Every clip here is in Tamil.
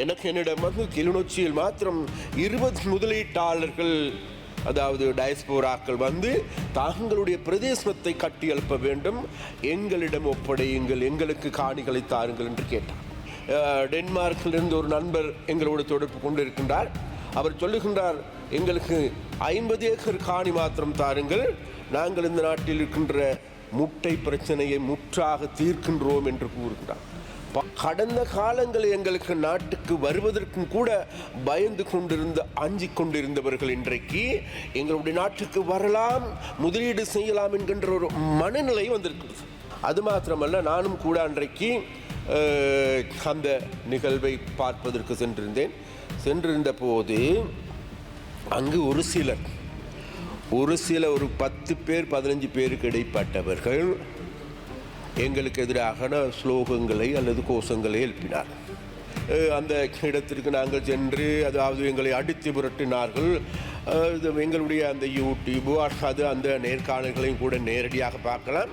எனக்கு என்னிடம் வந்து கிளிநொச்சியில் மாத்திரம் இருபது முதலீட்டாளர்கள் அதாவது டயஸ்போராக்கள் வந்து தாங்களுடைய பிரதேசத்தை கட்டியெழுப்ப வேண்டும். எங்களிடம் ஒப்படையுங்கள் எங்களுக்கு காணிகளை தாருங்கள் என்று கேட்டார். டென்மார்க்கிலிருந்து ஒரு நண்பர் எங்களோடு தொடர்பு கொண்டு இருக்கின்றார் அவர் சொல்லுகின்றார் எங்களுக்கு ஐம்பது ஏக்கர் காணி மாத்திரம் தாருங்கள். நாங்கள் இந்த நாட்டில் இருக்கின்ற முட்டை பிரச்சனையை முற்றாக தீர்க்கின்றோம் என்று கூறுகின்றார். கடந்த காலங்களில் எங்களுக்கு நாட்டுக்கு வருவதற்கும் கூட பயந்து கொண்டிருந்த அஞ்சி கொண்டிருந்தவர்கள் இன்றைக்கு எங்களுடைய நாட்டுக்கு வரலாம் முதலீடு செய்யலாம் என்கின்ற ஒரு மனநிலை வந்திருக்கிறது. அது மாத்திரமல்ல நானும் கூட அன்றைக்கு அந்த நிகழ்வை பார்ப்பதற்கு சென்றிருந்தேன். சென்றிருந்த போது அங்கு ஒரு சிலர் ஒரு சில ஒரு பத்து பேர் பதினஞ்சு பேருக்கு இடைப்பட்டவர்கள் எங்களுக்கு எதிராக ஸ்லோகங்களை அல்லது கோஷங்களை எழுப்பினார். அந்த இடத்திற்கு நாங்கள் சென்று அதாவது எங்களை அடித்து புரட்டினார்கள் எங்களுடைய அந்த யூடியூபோ அது அந்த நேர்காணல்களையும் கூட நேரடியாக பார்க்கலாம்.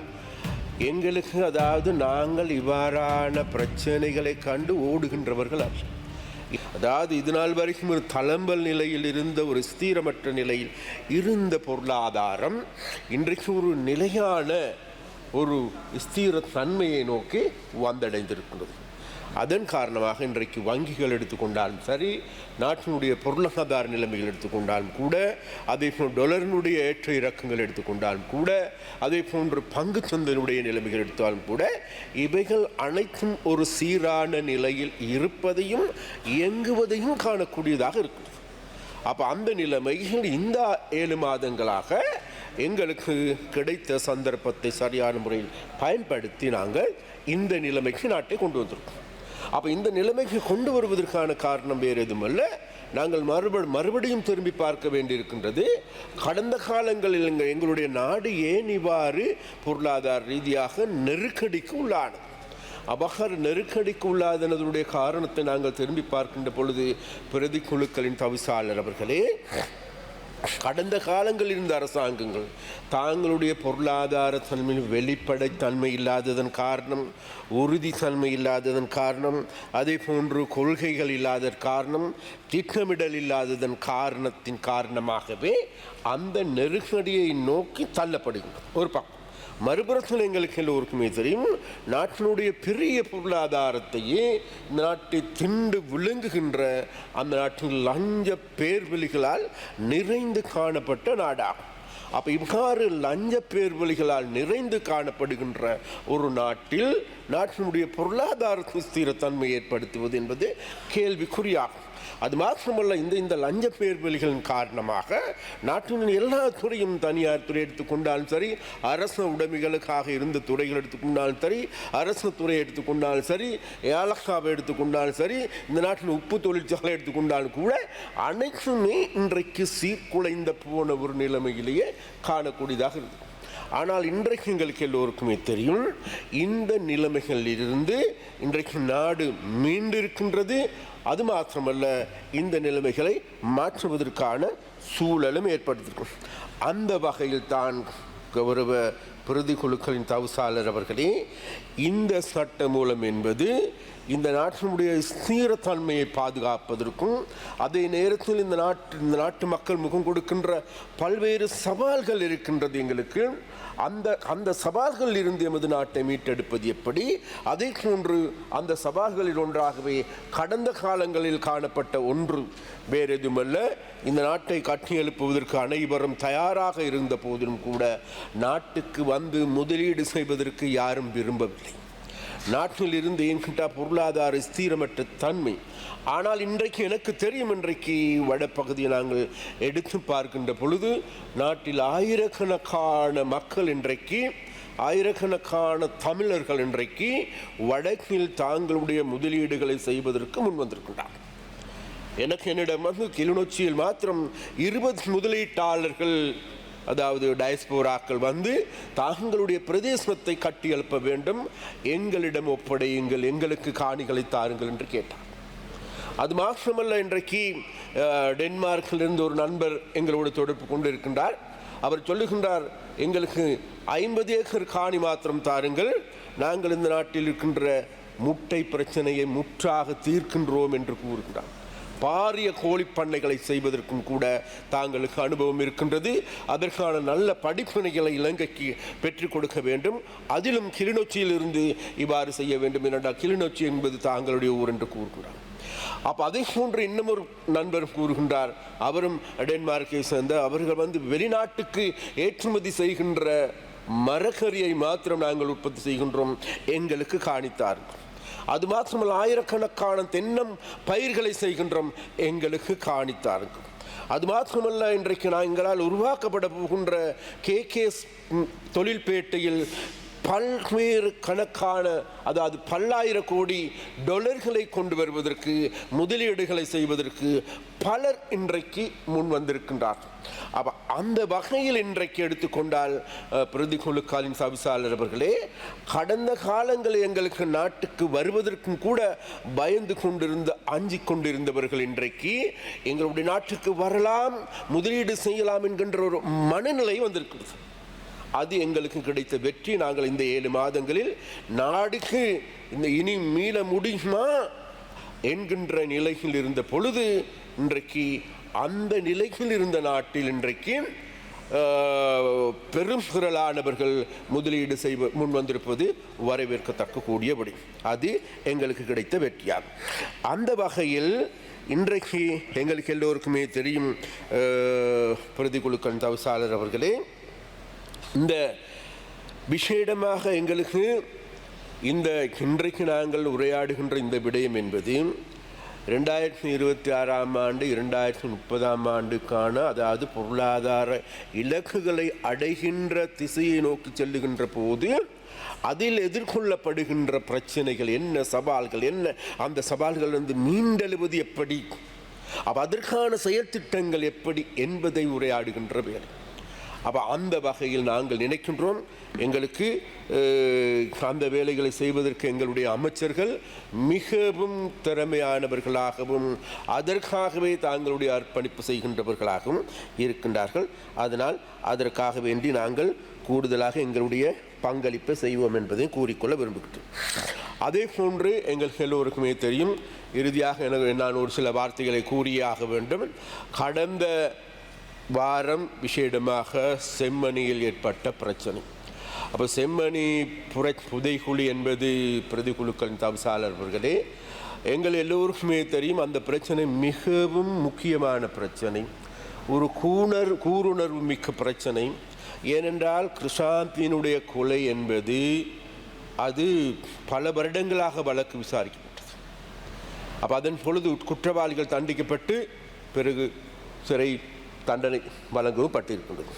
எங்களுக்கு அதாவது நாங்கள் இவ்வாறான பிரச்சனைகளை கண்டு ஓடுகின்றவர்கள் அல்ல. அதாவது இது நாள் வரைக்கும் ஒரு தளம்பல் நிலையில் இருந்த ஒரு ஸ்தீரமற்ற நிலையில் இருந்த பொருளாதாரம் இன்றைக்கு ஒரு நிலையான ஒரு ஸ்திர தன்மையை நோக்கி வந்தடைந்திருக்கிறது. அதன் காரணமாக இன்றைக்கு வங்கிகள் எடுத்துக்கொண்டாலும் சரி நாட்டினுடைய பொருளாதார நிலைமைகள் எடுத்துக்கொண்டாலும் கூட அதே போல் டொலரினுடைய ஏற்ற இறக்கங்கள் எடுத்துக்கொண்டாலும் கூட அதே போன்று பங்கு சந்தையினுடைய நிலைமைகள் எடுத்தாலும் கூட இவைகள் அனைத்தும் ஒரு சீரான நிலையில் இருப்பதையும் இயங்குவதையும் காணக்கூடியதாக இருக்குது. அப்போ அந்த நிலைமையில் இந்த ஏழு மாதங்களாக எங்களுக்கு கிடைத்த சந்தர்ப்பத்தை சரியான முறையில் பயன்படுத்தி நாங்கள் இந்த நிலைமைக்கு நாட்டை கொண்டு வந்திருக்கோம். அப்போ இந்த நிலைமைக்கு கொண்டு வருவதற்கான காரணம் வேறு எதுவுமல்ல. நாங்கள் மறுபடி மறுபடியும் திரும்பி பார்க்க வேண்டியிருக்கின்றது. கடந்த காலங்களில் எங்களுடைய நாடு ஏன் இவ்வாறு பொருளாதார ரீதியாக நெருக்கடிக்கு உள்ளானது? அபகர் நெருக்கடிக்கு உள்ளாதனதுடைய காரணத்தை நாங்கள் திரும்பி பார்க்கின்ற பொழுது பிரதி குழுக்களின் தவிசாளர் அவர்களே கடந்த காலங்களில் இருந்த அரசாங்கங்கள் தாங்களுடைய பொருளாதார தன்மையில் வெளிப்படைத்தன்மை இல்லாததன் காரணம் உறுதித்தன்மை இல்லாததன் காரணம் அதே போன்று கொள்கைகள் இல்லாத காரணம் திட்டமிடல் இல்லாததன் காரணத்தின் காரணமாகவே அந்த நெருக்கடியை நோக்கி தள்ளப்படுகின்றன. ஒரு பக்கம். மறுபுறத்தில் எங்களுக்கு எல்லோருக்குமே தெரியும் நாட்டினுடைய பெரிய பொருளாதாரத்தையே இந்த நாட்டை திண்டு விழுங்குகின்ற அந்த நாட்டின் லஞ்ச பேர்வெளிகளால் நிறைந்து காணப்பட்ட நாடாகும். அப்போ இவ்வாறு லஞ்ச பேர்வழிகளால் நிறைந்து காணப்படுகின்ற ஒரு நாட்டில் நாட்டினுடைய பொருளாதார சுஸ்திரத்தன்மை ஏற்படுத்துவது என்பது கேள்விக்குறியாகும். அது மாத்திரமல்ல இந்த இந்த லஞ்ச பேர்வெளிகளின் காரணமாக நாட்டின் எல்லா துறையும் தனியார் துறை எடுத்துக்கொண்டாலும் சரி அரசு உடைமைகளுக்காக இருந்த துறைகள் எடுத்துக்கொண்டாலும் சரி அரசு துறை எடுத்துக்கொண்டாலும் சரி ஏலக்காவை எடுத்துக்கொண்டாலும் சரி இந்த நாட்டின் உப்பு தொழிற்சாலை எடுத்துக்கொண்டாலும் கூட அனைத்துமே இன்றைக்கு சீர்குலைந்த போன ஒரு நிலைமையிலேயே காணக்கூடியதாக இருக்குது ஆனால் இன்றைக்கு எங்களுக்கு எல்லோருக்குமே தெரியும் இந்த நிலைமைகளிலிருந்து இன்றைக்கு நாடு மீண்டிருக்கின்றது. அது மாத்திரமல்ல இந்த நிலைமைகளை மாற்றுவதற்கான சூழலும் ஏற்படுத்தியிருக்கும் அந்த வகையில் தான் கௌரவ பிரதி குழுக்களின் தவிசாளர் அவர்களே இந்த சட்ட மூலம் என்பது இந்த நாட்டினுடைய ஸ்தீரத்தன்மையை பாதுகாப்பதற்கும் அதே நேரத்தில் இந்த நாட்டு இந்த நாட்டு மக்கள் முகம் கொடுக்கின்ற பல்வேறு சவால்கள் இருக்கின்றது எங்களுக்கு. அந்த அந்த சவால்களில் இருந்து எமது நாட்டை மீட்டெடுப்பது எப்படி? அதே போன்று அந்த சவால்களில் ஒன்றாகவே கடந்த காலங்களில் காணப்பட்ட ஒன்று வேறு எதுவுமல்ல இந்த நாட்டை கட்டி எழுப்புவதற்கு அனைவரும் தயாராக இருந்த போதிலும் கூட நாட்டுக்கு வந்து முதலீடு செய்வதற்கு யாரும் விரும்பவில்லை. நாட்டில் இருந்து என்கிட்ட பொருளாதார ஸ்தீரமற்ற தன்மை. ஆனால் இன்றைக்கு எனக்கு தெரியும் இன்றைக்கு வடப்பகுதியை நாங்கள் எடுத்து பார்க்கின்ற பொழுது நாட்டில் ஆயிரக்கணக்கான மக்கள் இன்றைக்கு ஆயிரக்கணக்கான தமிழர்கள் இன்றைக்கு வடக்கில் தாங்களுடைய முதலீடுகளை செய்வதற்கு முன் வந்திருக்கின்றார். எனக்கு என்னிடம் வந்து கிளிநொச்சியில் மாத்திரம் இருபது முதலீட்டாளர்கள் அதாவது டயஸ்போராக்கள் வந்து தாங்களுடைய பிரதேசத்தை கட்டியெழுப்ப வேண்டும். எங்களிடம் ஒப்படையுங்கள் எங்களுக்கு காணிகளை தாருங்கள் என்று கேட்டார். அது மாத்திரமல்ல இன்றைக்கு டென்மார்க்கிலிருந்து ஒரு நண்பர் எங்களோடு தொடர்பு கொண்டு இருக்கின்றார் அவர் சொல்லுகின்றார் எங்களுக்கு ஐம்பது ஏக்கர் காணி மாத்திரம் தாருங்கள். நாங்கள் இந்த நாட்டில் இருக்கின்ற முட்டை பிரச்சனையை முற்றாக தீர்க்கின்றோம் என்று கூறுகிறார் பாரிய கோழிப்பண்ணைகளை செய்வதற்கும் கூட தாங்களுக்கு அனுபவம் இருக்கின்றது. அதற்கான நல்ல படிப்பினைகளை இலங்கைக்கு பெற்றுக் கொடுக்க வேண்டும். அதிலும் கிளிநொச்சியில் இருந்து இவ்வாறு செய்ய வேண்டும் என்றால் கிளிநொச்சி என்பது தாங்களுடைய ஊர் என்று கூறுகிறார். அப்போ அதை போன்று இன்னும் ஒரு நண்பர் கூறுகின்றார். அவரும் டென்மார்க்கை சேர்ந்த அவர்கள் வந்து வெளிநாட்டுக்கு ஏற்றுமதி செய்கின்ற மரக்கறியை மாத்திரம் நாங்கள் உற்பத்தி செய்கின்றோம். எங்களுக்கு காணித்தார்கள் அது மாத்திரமல்ல ஆயிரக்கணக்கான தென்னம் பயிர்களை செய்கின்றோம் எங்களுக்கு காணித்தார்கள். அது மாத்திரமல்ல இன்றைக்கு நான் எங்களால் உருவாக்கப்பட போகின்ற கே தொழில்பேட்டையில் பல்வேறு கணக்கான அதாவது பல்லாயிர கோடி டொலர்களை கொண்டு வருவதற்கு முதலீடுகளை செய்வதற்கு பலர் இன்றைக்கு முன் வந்திருக்கின்றார் அப்போ அந்த வகையில் இன்றைக்கு எடுத்துக்கொண்டால் பிரதி குழுக்காலின் சவிசாளர் அவர்களே கடந்த காலங்களில் எங்களுக்கு நாட்டுக்கு வருவதற்கும் கூட பயந்து கொண்டிருந்த அஞ்சி கொண்டிருந்தவர்கள் இன்றைக்கு எங்களுடைய நாட்டுக்கு வரலாம் முதலீடு செய்யலாம் என்கின்ற ஒரு மனநிலை வந்திருக்கிறது. அது எங்களுக்கு கிடைத்த வெற்றி. நாங்கள் இந்த ஏழு மாதங்களில் நாடுக்கு இந்த இனி மீள முடியுமா என்கின்ற நிலையில் இருந்த பொழுது இன்றைக்கு அந்த நிலையில் இருந்த நாட்டில் இன்றைக்கு பெரும் குரலானவர்கள் முதலீடு செய்வ முன் வந்திருப்பது வரவேற்கத்தக்க கூடியபடி அது எங்களுக்கு கிடைத்த வெற்றியாகும். அந்த வகையில் இன்றைக்கு எங்களுக்கு எல்லோருக்குமே தெரியும் பிரதி குழுக்கள் தவசாளர் அவர்களே இந்த விசேடமாக எங்களுக்கு இந்த இன்றைக்கு நாங்கள் உரையாடுகின்ற இந்த விடயம் என்பது ரெண்டாயிரத்தி இருபத்தி ஆறாம் ஆண்டு இரண்டாயிரத்தி முப்பதாம் ஆண்டுக்கான அதாவது பொருளாதார இலக்குகளை அடைகின்ற திசையை நோக்கி செல்லுகின்ற போது அதில் எதிர்கொள்ளப்படுகின்ற பிரச்சனைகள் என்ன சவால்கள் என்ன அந்த சவால்கள் வந்து மீண்டெழுவது எப்படி? அதற்கான செயற்திட்டங்கள் எப்படி என்பதை உரையாடுகின்ற வேலை. அப்போ அந்த வகையில் நாங்கள் நினைக்கின்றோம். எங்களுக்கு அந்த வேலைகளை செய்வதற்கு எங்களுடைய அமைச்சர்கள் மிகவும் திறமையானவர்களாகவும் அதற்காகவே தாங்களுடைய அர்ப்பணிப்பு செய்கின்றவர்களாகவும் இருக்கின்றார்கள். அதனால் அதற்காக வேண்டி நாங்கள் கூடுதலாக எங்களுடைய பங்களிப்பை செய்வோம் என்பதை கூறிக்கொள்ள விரும்புகிறேன் அதே போன்று எங்கள் எல்லோருக்குமே தெரியும் இறுதியாக எனக்கு நான் ஒரு சில வார்த்தைகளை கூறியாக வேண்டும். கடந்த வாரம் விசேடமாக செம்மணியில் ஏற்பட்ட பிரச்சனை. அப்போ செம்மணி புரை புதைக்குழி என்பது பிரதிக்குழுக்களின் தவசாளர் எங்கள் எல்லோருக்குமே தெரியும் அந்த பிரச்சனை மிகவும் முக்கியமான பிரச்சனை. ஒரு கூணர் கூருணர்வு மிக்க பிரச்சனை. ஏனென்றால் கிருஷாந்தினுடைய கொலை என்பது அது பல வருடங்களாக வழக்கு விசாரிக்கப்பட்டது. அப்போ அதன் பொழுது குற்றவாளிகள் தண்டிக்கப்பட்டு பிறகு சிறை தண்டனை வழங்கப்பட்டிருக்கின்றது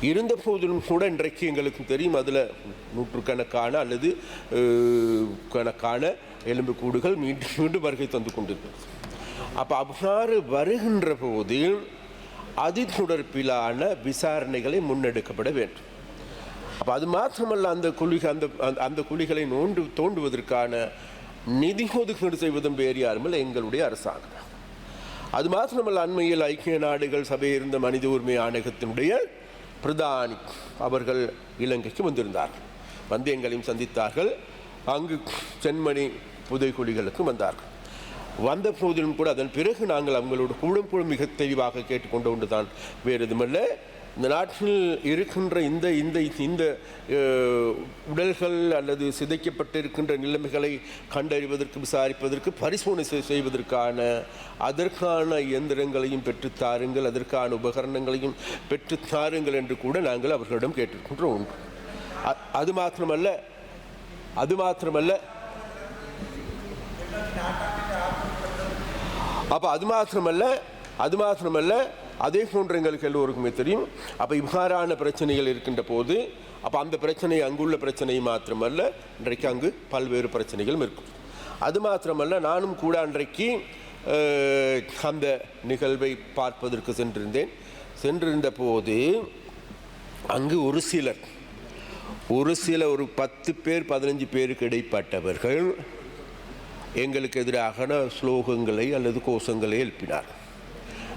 இருந்த போதிலும் கூட இன்றைக்கு எங்களுக்கு தெரியும் அதில் நூற்றுக்கணக்கான அல்லது கணக்கான எலும்புக்கூடுகள் மீண்டும் மீண்டும் வருகை தந்து கொண்டிருக்கிறது. அப்போ அவ்வாறு வருகின்ற போது அது தொடர்பிலான விசாரணைகளை முன்னெடுக்கப்பட வேண்டும். அப்போ அது மாத்திரமல்ல அந்த குழிகள் அந்த அந்த- அந்த குழிகளை நோண்டு தோண்டுவதற்கான நிதி ஒதுக்கீடு செய்வதும் வேறு யாருமில்லை எங்களுடைய அரசாங்கம். அது மாத்திரமல்ல அண்மையில் ஐக்கிய நாடுகள் சபையில் இருந்த மனித உரிமை ஆணையத்தினுடைய பிரதானி அவர்கள் இலங்கைக்கு வந்திருந்தார்கள். வந்து எங்களையும் சந்தித்தார்கள். அங்கு சென்மணி புதைக்குழிகளுக்கு வந்தார்கள். வந்த போதிலும் கூட அதன் பிறகு நாங்கள் அவங்களோட குழும் மிக தெளிவாக கேட்டுக்கொண்டு ஒன்று தான் வேறு எதுமல்ல இந்த நாட்டில் இருக்கின்ற இந்த இந்த இந்த உடல்கள் அல்லது சிதைக்கப்பட்டிருக்கின்ற நிலைமைகளை கண்டறிவதற்கு விசாரிப்பதற்கு பரிசோதனை செய்வதற்கான அதற்கான இயந்திரங்களையும் பெற்றுத்தாருங்கள் அதற்கான உபகரணங்களையும் பெற்றுத்தாருங்கள் என்று கூட நாங்கள் அவர்களிடம் கேட்டிருக்கின்ற ஒன்று அ- அது மாத்திரமல்ல அது மாத்திரமல்ல அப்போ அது மாத்திரமல்ல அது மாத்திரமல்ல அதே போன்று எங்களுக்கு எல்லோருக்குமே தெரியும். அப்போ இவ்வாறான பிரச்சனைகள் இருக்கின்ற போது அப்போ அந்த பிரச்சனை அங்குள்ள பிரச்சனை மாத்திரமல்ல இன்றைக்கு அங்கு பல்வேறு பிரச்சனைகளும் இருக்கும். அது மாத்திரமல்ல நானும் கூட அன்றைக்கு அந்த நிகழ்வை பார்ப்பதற்கு சென்றிருந்தேன். சென்றிருந்த போது அங்கு ஒரு சிலர் ஒரு சில ஒரு பத்து பேர் பதினஞ்சு பேருக்கு இடைப்பட்டவர்கள் எங்களுக்கு எதிராக ஸ்லோகங்களை அல்லது கோஷங்களை எழுப்பினார்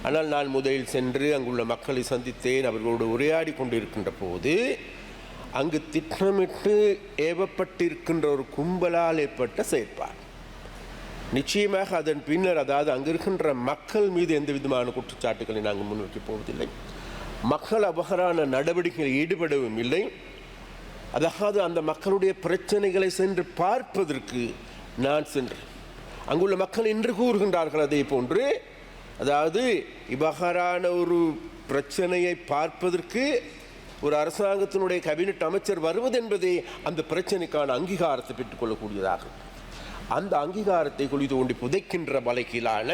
ஆனால் நான் முதலில் சென்று அங்குள்ள மக்களை சந்தித்தேன். அவர்களோடு உரையாடி கொண்டிருக்கின்ற போது அங்கு திட்டமிட்டு ஏவப்பட்டிருக்கின்ற ஒரு கும்பலால் ஏற்பட்ட செயற்பாடு. நிச்சயமாக அதன் பின்னர் அதாவது அங்கு இருக்கின்ற மக்கள் மீது எந்த விதமான குற்றச்சாட்டுகளை நாங்கள் முன்னோக்கி போவதில்லை. மக்கள் அபகரான நடவடிக்கைகளில் ஈடுபடவும் இல்லை. அதாவது அந்த மக்களுடைய பிரச்சனைகளை சென்று பார்ப்பதற்கு நான் சென்று அங்குள்ள மக்கள் இன்று கூறுகின்றார்கள் அதே போன்று அதாவது இவ்வகரான ஒரு பிரச்சனையை பார்ப்பதற்கு ஒரு அரசாங்கத்தினுடைய கபினட் அமைச்சர் வருவது என்பதே அந்த பிரச்சனைக்கான அங்கீகாரத்தை பெற்றுக்கொள்ளக்கூடியதாகும் அந்த அங்கீகாரத்தை குழி தோண்டி புதைக்கின்ற வழக்கிலான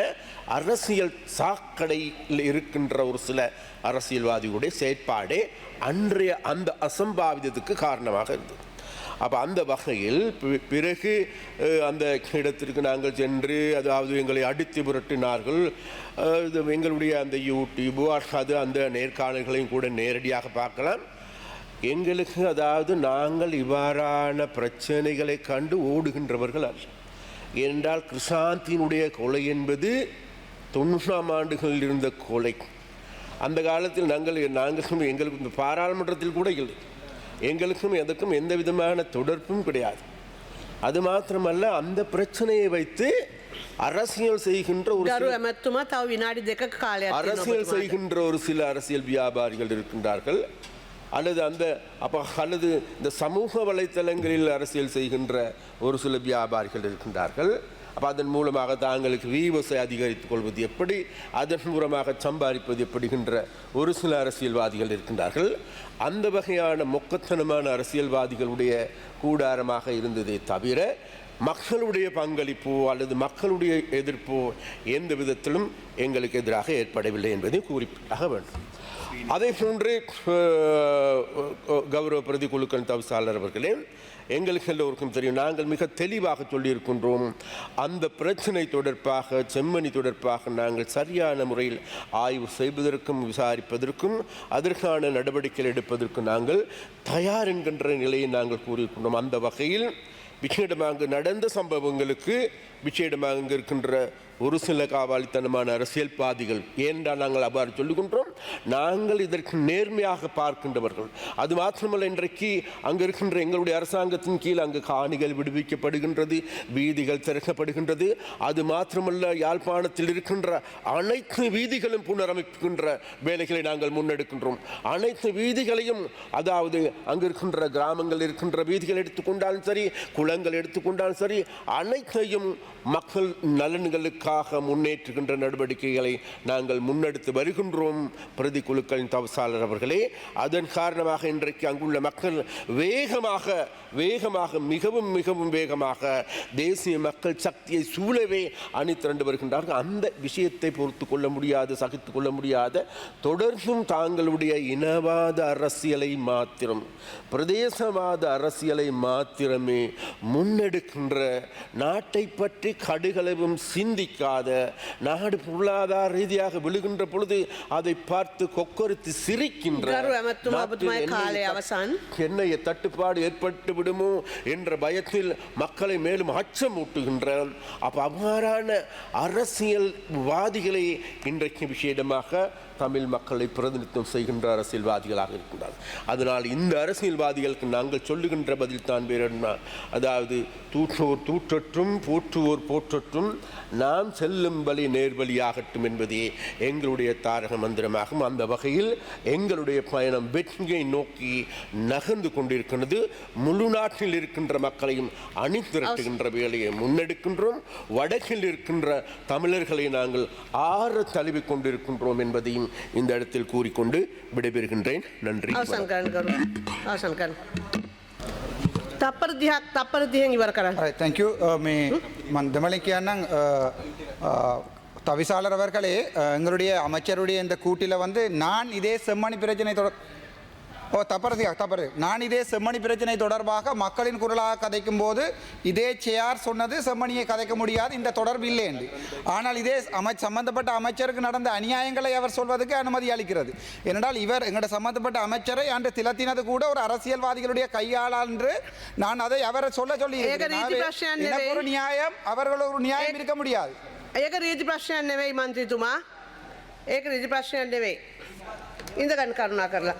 அரசியல் சாக்கடையில் இருக்கின்ற ஒரு சில அரசியல்வாதிகளுடைய செயற்பாடே அன்றைய அந்த அசம்பாவிதத்துக்கு காரணமாக இருந்தது. அப்போ அந்த வகையில் பிறகு அந்த இடத்திற்கு நாங்கள் சென்று அதாவது எங்களை அடித்து புரட்டினார்கள் இது எங்களுடைய அந்த யூடியூபோ அது அந்த நேர்காணல்களையும் கூட நேரடியாக பார்க்கலாம். எங்களுக்கு அதாவது நாங்கள் இவ்வாறான பிரச்சனைகளை கண்டு ஓடுகின்றவர்கள் அல்ல. என்றால் கிருஷாந்தினுடைய கொலை என்பது தொண்ணூறாம் ஆண்டுகளில் இருந்த கொலை. அந்த காலத்தில் நாங்கள் நாங்கள் எங்களுக்கு இந்த பாராளுமன்றத்தில் கூட இல்லை. எங்களுக்கும் எதுக்கும் எந்த விதமான தொடர்பும் கிடையாது. அது மாத்திரமல்ல அந்த பிரச்சனையை வைத்து அரசியல் செய்கின்ற ஒரு அரசியல் செய்கின்ற ஒரு சில அரசியல் வியாபாரிகள் இருக்கின்றார்கள். அல்லது அந்த அப்போ அல்லது இந்த சமூக வலைத்தளங்களில் அரசியல் செய்கின்ற ஒரு சில வியாபாரிகள் இருக்கின்றார்கள். அப்போ அதன் மூலமாக தாங்களுக்கு வீவஸை அதிகரித்துக் கொள்வது எப்படி? அதன் மூலமாக சம்பாதிப்பது எப்படிகின்ற ஒரு சில அரசியல்வாதிகள் இருக்கின்றார்கள். அந்த வகையான மொக்கத்தனமான அரசியல்வாதிகளுடைய கூடாரமாக இருந்ததே தவிர மக்களுடைய பங்களிப்போ அல்லது மக்களுடைய எதிர்ப்போ எந்த விதத்திலும் எங்களுக்கு எதிராக ஏற்படவில்லை என்பதை குறிப்பிட்டாக வேண்டும். அதே போன்று கௌரவ பிரதி குழுக்கள் தவிசாளர் அவர்களே எங்களுக்கு எல்லோருக்கும் தெரியும் நாங்கள் மிக தெளிவாக சொல்லியிருக்கின்றோம் அந்த பிரச்சனை தொடர்பாக செம்மணி தொடர்பாக நாங்கள் சரியான முறையில் ஆய்வு செய்வதற்கும் விசாரிப்பதற்கும் அதற்கான நடவடிக்கைகள் எடுப்பதற்கு நாங்கள் தயார் என்கின்ற நிலையை நாங்கள் கூறியிருக்கின்றோம். அந்த வகையில் விசேடமாக நடந்த சம்பவங்களுக்கு விசேடமாக இருக்கின்ற ஒரு சில காவாலித்தனமான அரசியல்வாதிகள் ஏன்டா நாங்கள் அவ்வாறு சொல்லுகின்றோம்? நாங்கள் இதற்கு நேர்மையாக பார்க்கின்றவர்கள். அது மாத்திரமல்ல இன்றைக்கு அங்கு இருக்கின்ற எங்களுடைய அரசாங்கத்தின் கீழ் அங்கு காணிகள் விடுவிக்கப்படுகின்றது வீதிகள் திறக்கப்படுகின்றது. அது மாத்திரமல்ல யாழ்ப்பாணத்தில் இருக்கின்ற அனைத்து வீதிகளும் புனரமைக்கின்ற வேலைகளை நாங்கள் முன்னெடுக்கின்றோம். அனைத்து வீதிகளையும் அதாவது அங்கு இருக்கின்ற கிராமங்கள் இருக்கின்ற வீதிகள் எடுத்துக்கொண்டாலும் சரி குளங்கள் எடுத்துக்கொண்டாலும் சரி அனைத்தையும் மக்கள் நலன்களுக்காக முன்னேற்றுகின்ற நடவடிக்கைகளை நாங்கள் முன்னெடுத்து வருகின்றோம். பிரதி குழுக்களின் தவசாளர் அவர்களே அதன் காரணமாக இன்றைக்கு அங்குள்ள மக்கள் வேகமாக வேகமாக மிகவும் மிகவும் வேகமாக தேசிய மக்கள் சக்தியை சூழவே அணி திரண்டு வருகின்றார்கள். அந்த விஷயத்தை பொறுத்து கொள்ள முடியாது சகித்து கொள்ள முடியாத. தொடர்ந்தும் தாங்களுடைய இனவாத அரசியலை மாத்திரம் பிரதேசவாத அரசியலை மாத்திரமே முன்னெடுக்கின்ற நாட்டை பற்றி கடுகளவும் சிந்திக்காத நாடு பொருளாதார ரீதியாக விழுகின்ற பொழுது அதை பார்த்து கொக்கரித்து சிரிக்கின்ற எண்ணெய தட்டுப்பாடு ஏற்பட்டு விடுமோ என்ற பயத்தில் மக்களை மேலும் அச்சம் ஊட்டுகின்ற அப்ப அவ்வாறான அரசியல்வாதிகளை இன்றைக்கு விசேடமாக தமிழ் மக்களை பிரதிநிதித்துவம் செய்கின்ற அரசியல்வாதிகளாக இருக்கின்றார் அதனால் இந்த அரசியல்வாதிகளுக்கு நாங்கள் சொல்லுகின்ற பதில் தான் வேறு அதாவது தூற்றுவோர் தூற்றற்றும் போற்றுவோர் போற்றற்றும் நாம் செல்லும் வழி நேர்வழியாகட்டும் என்பதே எங்களுடைய தாரக மந்திரமாகும். அந்த வகையில் எங்களுடைய பயணம் வெற்றியை நோக்கி நகர்ந்து கொண்டிருக்கின்றது. முழு நாட்டில் இருக்கின்ற மக்களையும் அணிதிரட்டுகின்ற வேலையை முன்னெடுக்கின்றோம். வடக்கில் இருக்கின்ற தமிழர்களை நாங்கள் ஆற தழுவிக் கொண்டிருக்கின்றோம் என்பதையும் இந்த இடத்தில் கூறிக்கொண்டு விடைபெறுகின்றேன். நன்றி අවසන් කරන්න කරු අවසන් කරන්න. තප්පර දිහක් තප්පර දිහෙන් ඉවර කරන්න. Alright, thank you. Uh, மே மன் தமிழில் කියන්නම් தவிசாளர் அவர்களே அஹ், எங்களுடைய அமைச்சருடைய இந்த கூட்டில் வந்து நான் இதே செம்மணி பிரச்சனை தொடர் ஓ தப்பரதியா தப்பரு நான் இதே செம்மணி பிரச்சனை தொடர்பாக மக்களின் குரலாக கதைக்கும் போது இதே சேயார் சொன்னது செம்மணியை கதைக்க முடியாது இந்த தொடர்பு இல்லை என்று. ஆனால் இதே அமை சம்பந்தப்பட்ட அமைச்சருக்கு நடந்த அநியாயங்களை அவர் சொல்வதற்கு அனுமதி அளிக்கிறது. ஏனென்றால் இவர் எங்களோட சம்பந்தப்பட்ட அமைச்சரை அன்று திலத்தினது கூட ஒரு அரசியல்வாதிகளுடைய கையாளால் என்று நான் அதை அவரை சொல்ல சொல்லி ஒரு நியாயம் அவர்கள் ஒரு நியாயம் இருக்க முடியாது. ඒක රීති ප්‍රශ්නයක් නෙවෙයි මන්ත්‍රීතුමා ඒක රීති ප්‍රශ්නයක් නෙවෙයි ඉඳගන්න කරුණා කරලා